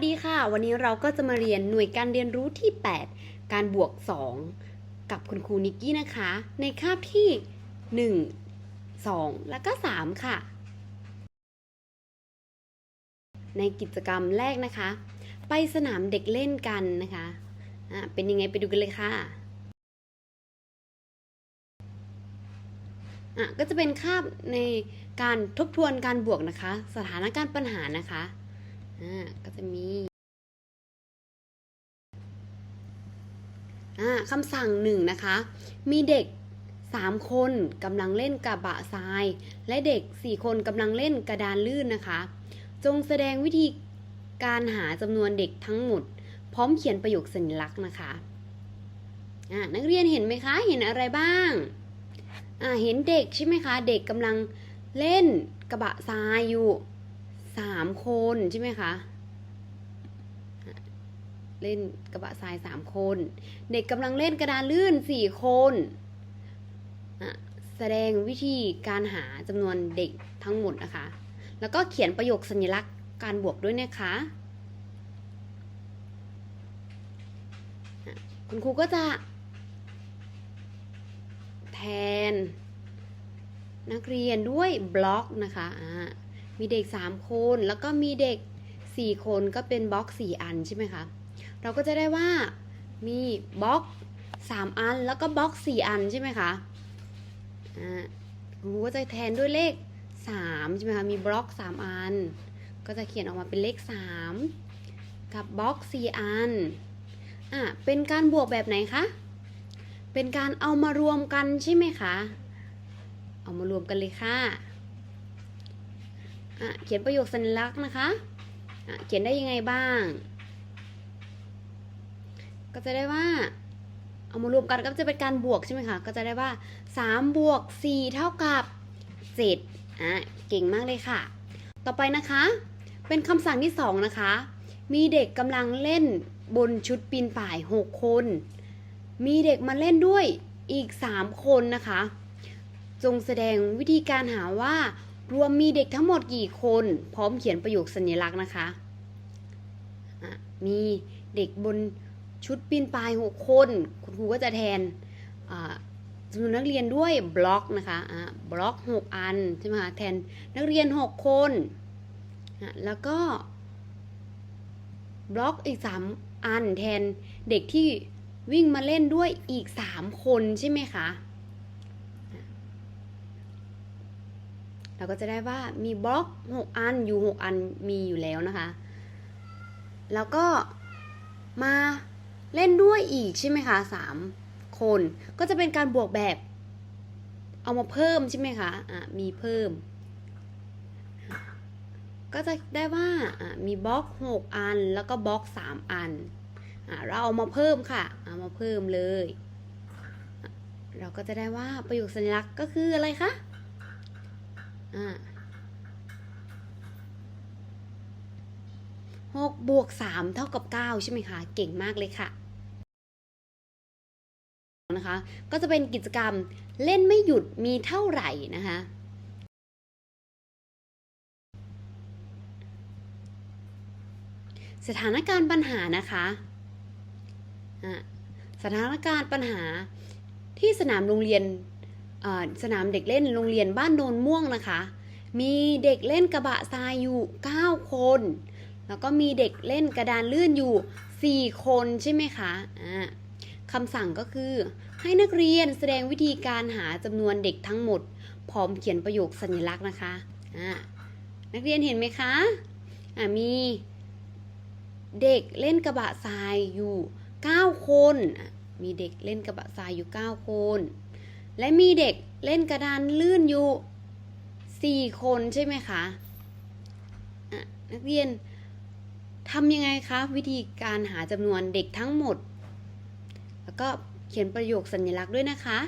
วัสดีค่ะ วันนี้เราก็จะมาเรียนหน่วยการเรียนรู้ที่ 8 การบวก 2 กับคุณครูนิกกี้นะคะ ในคาบที่ 1 2 แล้วก็ 3 ค่ะ ในกิจกรรมแรกนะคะ ไปสนามเด็กเล่นกันนะคะะเป็นยังไงไปดูกันเลยค่ะอะก็จะเป็นคาบในการทบทวนการบวกนะคะ สถานการณ์ปัญหานะคะ อ่าก็จะมีอ่าคำสั่งหนึ่งนะคะ มีเด็ก3คนกำลังเล่นกระบะทราย และเด็ก4คนกำลังเล่นกระดานลื่นนะคะ จงแสดงวิธีการหาจำนวนเด็กทั้งหมด พร้อมเขียนประโยคสัญลักษณ์นะคะนักเรียนเห็นไหมคะ เห็นอะไรบ้างเห็นเด็กใช่ไหมคะ เด็กกำลังเล่นกระบะทรายอยู่ สามคนใช่ไหมคะ เล่นกระบะทรายสามคน เด็กกำลังเล่นกระดานลื่นสี่คนแสดงวิธีการหาจำนวนเด็กทั้งหมดนะคะ แล้วก็เขียนประโยคสัญลักษณ์การบวกด้วยนะคะ คุณครูก็จะ แทน นักเรียนด้วยบล็อกนะคะ มีเด็ก 3 คน แล้วก็มีเด็ก 4 คนก็เป็นบล็อก 4 อันใช่ไหมคะ เราก็จะได้ว่ามีบล็อก 3 อันแล้วก็บล็อก 4 อันใช่ไหมคะอ่าครูก็จะแทนด้วยเลข 3 ใช่ไหมคะ มีบล็อก 3 อัน ก็จะเขียนออกมาเป็นเลข 3 กับบล็อก 4 อันอะเป็นการบวกแบบไหนคะ เป็นการเอามารวมกันใช่ไหมคะ เอามารวมกันเลยค่ะ เขียนประโยคสัญลักษณ์นะคะะเขียนได้ยังไงบ้าง ก็จะได้ว่า เอามารวมกันก็จะเป็นการบวกใช่ไหมคะ ก็จะได้ว่า3บวก4เท่ากับ7อะเก่งมากเลยค่ะ ต่อไปนะคะ เป็นคำสั่งที่ 2 นะคะ มีเด็กกำลังเล่นบนชุดปีนป่าย 6 คน มีเด็กมาเล่นด้วยอีก 3 คนนะคะ จงแสดงวิธีการหาว่า รวมมีเด็กทั้งหมดกี่คน พร้อมเขียนประโยคสัญลักษณ์นะคะะมีเด็กบนชุดปีนป่าย6คน คุณครูก็จะแทนจำนวนนักเรียนด้วยบล็อกนะคะะบล็อก6อันใช่ไหมคะแทนนักเรียน6คนแล้วก็บล็อกอีก3อันแทนเด็กที่วิ่งมาเล่นด้วยอีก3คนใช่ไหมคะ เราก็จะได้ว่ามีบล็อก 6 อันอยู่ 6 อันมีอยู่แล้วนะคะ แล้วก็มาเล่นด้วยอีกใช่ไหมคะ 3 คนก็จะเป็นการบวกแบบ เอามาเพิ่มใช่ไหมคะอะมีเพิ่ม ก็จะได้ว่าอะมีบล็อก 6 อันแล้วก็บล็อก 3 อันอะเราเอามาเพิ่มค่ะเอามาเพิ่มเลย เราก็จะได้ว่าประโยคสัญลักษณ์ก็คืออะไรคะ หกบวกสามเท่ากับเก้าใช่ไหมคะ เก่งมากเลยค่ะนะคะ ก็จะเป็นกิจกรรมเล่นไม่หยุดมีเท่าไหร่นะคะสถานการณ์ปัญหานะคะะสถานการณ์ปัญหาที่สนามโรงเรียน สนามเด็กเล่นโรงเรียนบ้านโนนม่วงนะคะ มีเด็กเล่นกระบะทรายอยู่ 9 คน แล้วก็มีเด็กเล่นกระดานลื่นอยู่ 4 คนใช่ไหมคะอ่าคำสั่งก็คือ ให้นักเรียนแสดงวิธีการหาจำนวนเด็กทั้งหมด พร้อมเขียนประโยคสัญลักษณ์นะคะอ่านักเรียนเห็นไหมคะอ่ามีเด็กเล่นกระบะทรายอยู่ 9 คน มีเด็กเล่นกระบะทรายอยู่ 9 คน และมีเด็กเล่นกระดานลื่นอยู่4คนใช่ไหมคะะนักเรียนทำยังไงคะวิธีการหาจำนวนเด็กทั้งหมด แล้วก็เขียนประโยคสัญลักษณ์ด้วยนะคะ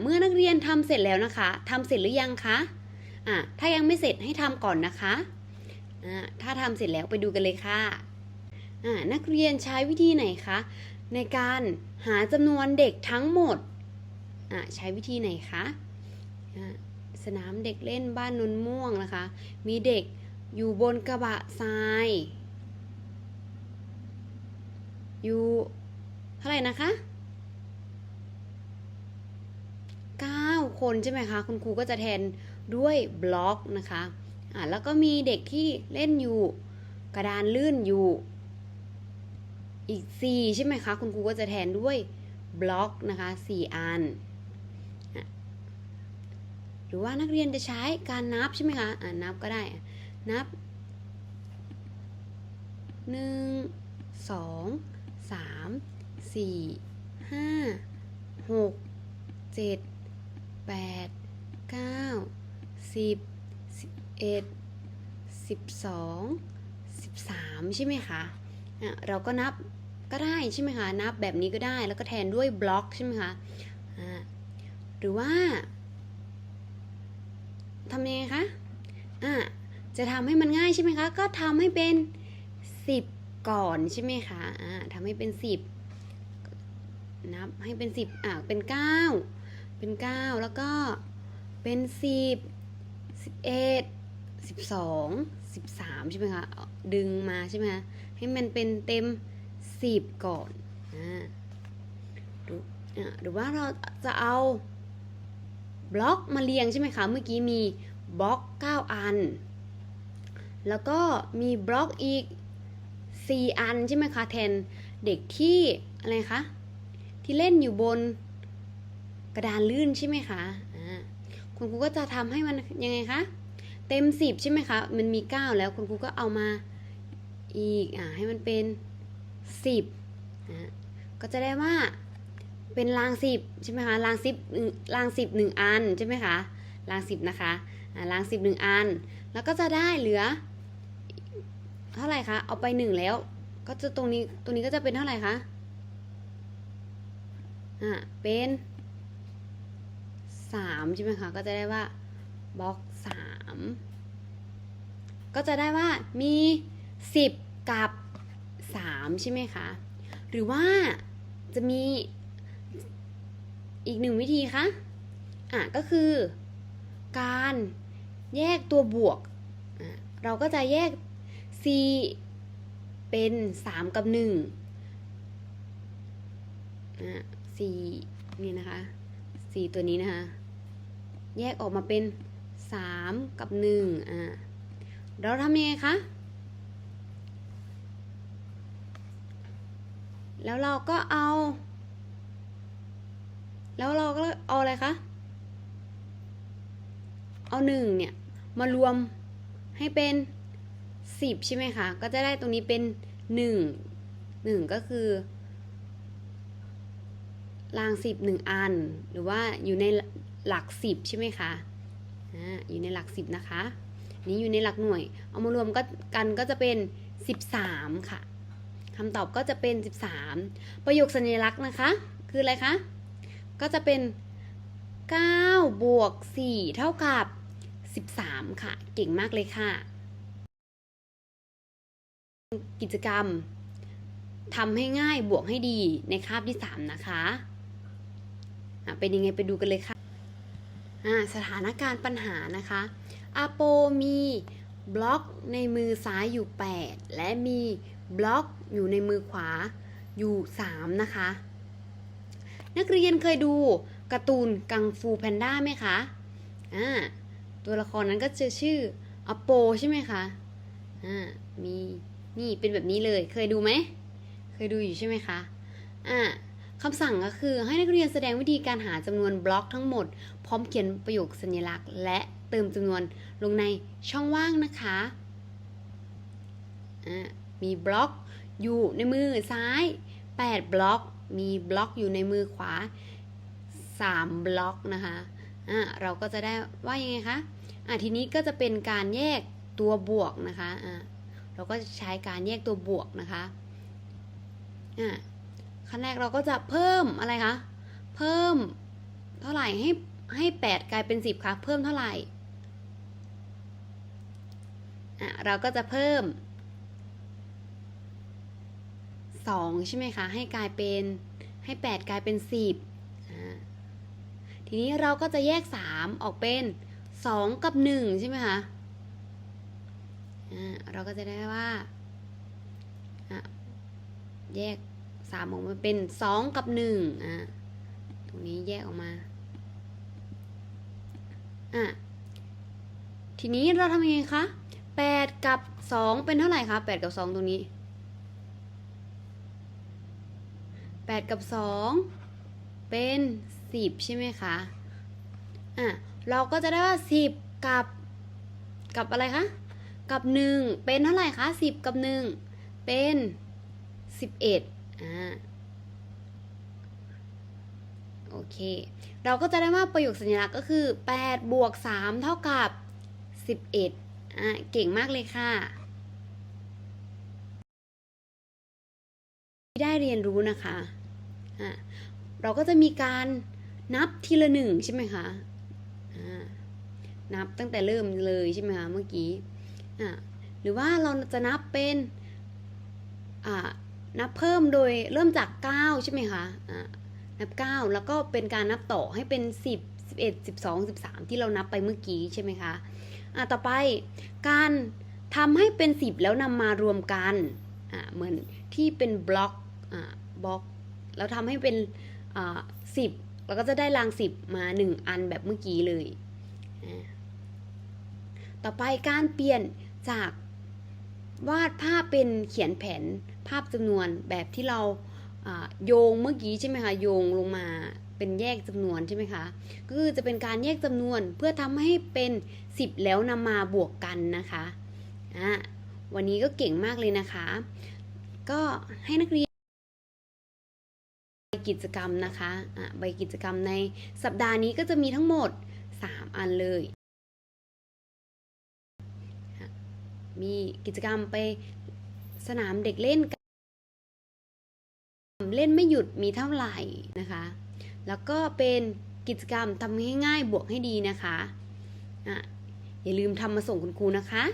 เมื่อนักเรียนทำเสร็จแล้วนะคะทำเสร็จหรือยังคะ อะถ้ายังไม่เสร็จให้ทำก่อนนะคะอ่าถ้าทำเสร็จแล้วไปดูกันเลยค่ะอ่านักเรียนใช้วิธีไหนคะในการหาจำนวนเด็กทั้งหมดอะใช้วิธีไหนคะอะสนามเด็กเล่นบ้านนนม่วงนะคะ มีเด็กอยู่บนกระบะทรายอยู่เท่าไหร่นะคะ9คนใช่ไหมคะ คุณครูก็จะแทน ด้วยบล็อกนะคะอะแล้วก็มีเด็กที่เล่นอยู่ กระดานลื่นอยู่ อีก 4 ใช่ไหมคะ คุณครูก็จะแทนด้วยบล็อกนะคะ 4 อัน หรือว่านักเรียนจะใช้การนับใช่ไหมคะอ่านับก็ได้อะนับ 1 2 3 4 5 6 7แปดเก้า สิบสิบเอ็ดสิบสองสิบสามใช่ไหมคะอะเราก็นับก็ได้ใช่ไหมคะนับแบบนี้ก็ได้แล้วก็แทนด้วยบล็อกใช่ไหมคะอ่าหรือว่าทำยังไงคะอะจะทำให้มันง่ายใช่ไหมคะ ก็ทำให้เป็นสิบก่อนใช่ไหมคะอ่าทำให้เป็นสิบนับให้เป็นสิบอะเป็นเก้าเป็นเก้าแล้วก็เป็นสิบ สิบเอ็ดสิบสองสิบสามใช่ไหมคะดึงมาใช่ไหมคะให้มันเป็นเต็มสิบก่อนอ่าหรืออ่าหรือว่าเราจะเอาบล็อกมาเรียงใช่ไหมคะเมื่อกี้มีบล็อก 9 อัน แล้วก็มีบล็อกอีก 4 อันใช่ไหมคะแทนเด็กที่อะไรคะที่เล่นอยู่บนกระดานลื่นใช่ไหมคะ คุณครูก็จะทำให้มันยังไงคะ เต็มสิบใช่ไหมคะ มันมีเก้าแล้วคุณครูก็เอามาอีกอ่าให้มันเป็นสิบอ่าก็จะได้ว่าเป็นรางสิบใช่ไหมคะรางสิบรางสิบหนึ่งอันใช่ไหมคะรางสิบนะคะรางสิบหนึ่งอัน แล้วก็จะได้เหลือ เท่าไหร่คะ เอาไปหนึ่งแล้ว ก็จะตรงนี้ตรงนี้ก็จะเป็นเท่าไหร่คะ อ่าเป็น สามใช่ไหมคะ ก็จะได้ว่าบล็อกสามก็จะได้ว่ามีสิบกับสามใช่ไหมคะ หรือว่าจะมีอีกหนึ่งวิธีคะอะก็คือการแยกตัวบวก เราก็จะแยก c เป็น 3 กับ1อะ c นี่นะคะ c ตัวนี้นะคะ แยกออกมาเป็น 3 กับ1อะเราทำยังไงคะ แล้วเราก็เอา แล้วเราก็เอาอะไรคะ เอาหนึ่งเนี่ย มารวมให้เป็นสิบใช่ไหมคะ ก็จะได้ตรงนี้เป็นหนึ่งหนึ่งก็คือรางสิบหนึ่งอัน หรือว่าอยู่ใน หลักสิบใช่ไหมคะอ่าอยู่ในหลักสิบนะคะนี้อยู่ในหลักหน่วย เอามารวมก็กันก็จะเป็นสิบสามค่ะคำตอบก็จะเป็นสิบสามประโยคสัญลักษณ์นะคะ คืออะไรคะ ก็จะเป็น 9 บวก 4 เท่ากับ 13 ค่ะ เก่งมากเลยค่ะ กิจกรรมทำให้ง่ายบวกให้ดีในคาบที่ 3 นะคะ เป็นยังไงไปดูกันเลยค่ะ สถานการณ์ปัญหานะคะอาโปมีบล็อกในมือซ้ายอยู่ 8 และมีบล็อกอยู่ในมือขวาอยู่ 3 นะคะ นักเรียนเคยดูการ์ตูนกังฟูแพนด้าไหมคะอ่าตัวละครนั้นก็จะชื่ออโปใช่ไหมคะอ่ามีนี่เป็นแบบนี้เลยเคยดูไหม เคยดูอยู่ใช่ไหมคะอ่า คำสั่งก็คือให้นักเรียนแสดงวิธีการหาจำนวนบล็อกทั้งหมด พร้อมเขียนประโยคสัญลักษณ์ และเติมจำนวนลงในช่องว่างนะคะอ่ามีบล็อกอยู่ในมือซ้าย 8 บล็อก มีบล็อกอยู่ในมือขวา 3 บล็อกนะคะอ่าเราก็จะได้ว่ายังไงคะอ่าทีนี้ก็จะเป็นการแยกตัวบวกนะคะอ่าเราก็จะใช้การแยกตัวบวกนะคะอ่า ขั้นแรกเราก็จะเพิ่มอะไรคะ เพิ่มเท่าไหร่ให้ให้แปดกลายเป็นสิบคะเพิ่มเท่าไหร่อะเราก็จะเพิ่ม2ใช่ไหมคะ ให้กลายเป็นให้8กลายเป็น10อ่าทีนี้เราก็จะแยก3ออกเป็น2กับ1ใช่ไหมคะอ่าเราก็จะได้ว่าอะแยก 3ออกมาเป็น2กับ1อ่าตรงนี้แยกออกมาอะทีนี้เราทำยังไงคะ8กับ2เป็นเท่าไหร่คะ8กับ2ตรงนี้8กับ2เป็น10ใช่ไหมคะอะเราก็จะได้ว่า10กับกับอะไรคะกับ1เป็นเท่าไหร่คะ10กับ1เป็น11อ่าโอเค เราก็จะได้ว่าประโยคสัญลักษณ์ก็คือ8บวก3เท่ากับ 11อะเก่งมากเลยค่ะที่ได้เรียนรู้นะคะอะเราก็จะมีการนับทีละหนึ่งใช่ไหมคะอ่านับตั้งแต่เริ่มเลยใช่ไหมคะเมื่อกี้อ่าหรือว่าเราจะนับเป็นอ่า นับเพิ่มโดยเริ่มจาก 9 ใช่ไหมคะอ่านับ 9 แล้วก็เป็นการนับต่อให้เป็น 10 11 12 13 ที่เรานับไปเมื่อกี้ใช่ไหมคะอ่าต่อไปการทำให้เป็น 10 แล้วนำมารวมกันอ่าเหมือนที่เป็นบล็อกอ่าบล็อก แล้วทำให้เป็นอ่าสิบเราก็จะได้รางสิบมาหนึ่งอันแบบเมื่อกี้เลย ต่อไปการเปลี่ยนจาก วาดภาพเป็นเขียนแผนภาพจำนวนแบบที่เราโยงเมื่อกี้ใช่ไหมคะโยงลงมาเป็นแยกจำนวนใช่ไหมคะก็คือจะเป็นการแยกจำนวนเพื่อทำให้เป็น 10 แล้วนำมาบวกกันนะคะอ่าวันนี้ก็เก่งมากเลยนะคะ ก็ให้นักเรียนกิจกรรมนะคะอะใบกิจกรรมในสัปดาห์นี้ก็จะมีทั้งหมด 3 อันเลยอะ มีกิจกรรมไปสนามเด็กเล่นกันเล่นไม่หยุดมีเท่าไหร่นะคะ แล้วก็เป็นกิจกรรมทำให้ง่ายบวกให้ดีนะคะอะอย่าลืมทำมาส่งคุณครูนะคะ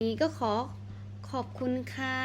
นนี้ก็ขอขอบคุณค่ะ